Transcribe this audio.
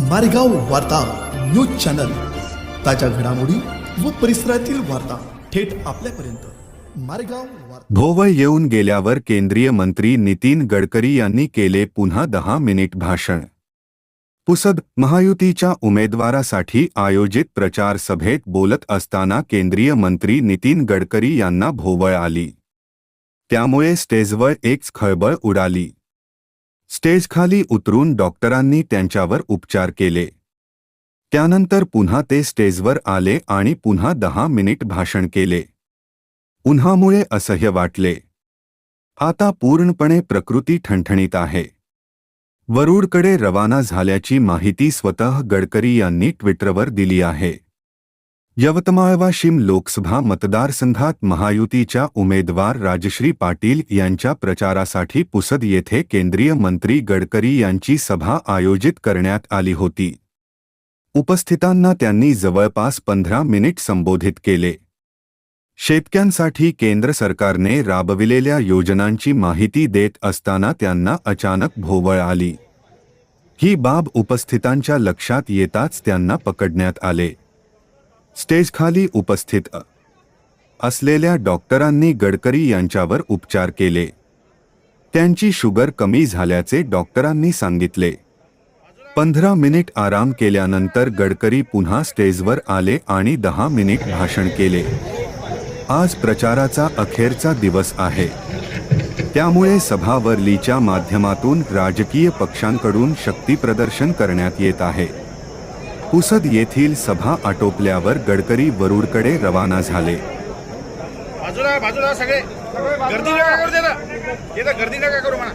मारेगाव वार्ता news channel. ताज्या घडामोडी व परिसरातील वार्ता थेट आपल्यापर्यंत. मारेगाव भोवळ येऊन गेल्यावर केंद्रीय मंत्री नितीन गडकरी यांनी केले पुन्हा दहा मिनिट भाषण. पुसद महायुतीच्या उमेदवारासाठी आयोजित प्रचार सभेत बोलत असताना केंद्रीय मंत्री नितीन गडकरी यांना भोवळ आली. त्यामुळे स्टेजवर एक खळबळ उडाली. स्टेजखाली उतरून डॉक्टरांनी त्यांच्यावर उपचार केले. त्यानंतर पुन्हा ते स्टेजवर आले आणि पुन्हा दहा मिनिट भाषण केले. उन्हामुळे असह्य वाटले. आता पूर्णपणे प्रकृती ठणठणीत आहे. वरूडकडे रवाना झाल्याची माहिती स्वतः गडकरी यांनी ट्विटरवर दिली आहे. यवतमाळ वाशिम लोकसभा मतदारसंघात महायुतीच्या उमेदवार राजश्री पाटील यांच्या प्रचारासाठी पुसद येथे केंद्रीय मंत्री गडकरी यांची सभा आयोजित करण्यात आली होती. उपस्थितांना त्यांनी जवळपास पंधरा मिनिट संबोधित केले. शेतक्यांसाठी केंद्र सरकारने राबविलेल्या योजनांची माहिती देत असताना त्यांना अचानक भोवळ आली. ही बाब उपस्थितांच्या लक्षात येताच त्यांना पकडण्यात आले. स्टेजखाली उपस्थित असलेल्या डॉक्टरांनी गडकरी यांच्यावर उपचार केले. त्यांची शुगर कमी झाल्याचे डॉक्टरांनी सांगितले. पंधरा मिनिट आराम केल्यानंतर गडकरी पुन्हा स्टेजवर आले आणि दहा मिनिट भाषण केले. आज प्रचाराचा अखेरचा दिवस आहे. त्यामुळे सभावरलीच्या माध्यमातून राजकीय पक्षांकडून शक्तीप्रदर्शन करण्यात येत आहे. पुसद येथील सभा आटोपल्यावर गडकरी वरुडकडे रवाना झाले. बाजूला बाजूला सगळे. गर्दी नका करू त्याला गर्दी नका करू म्हणा?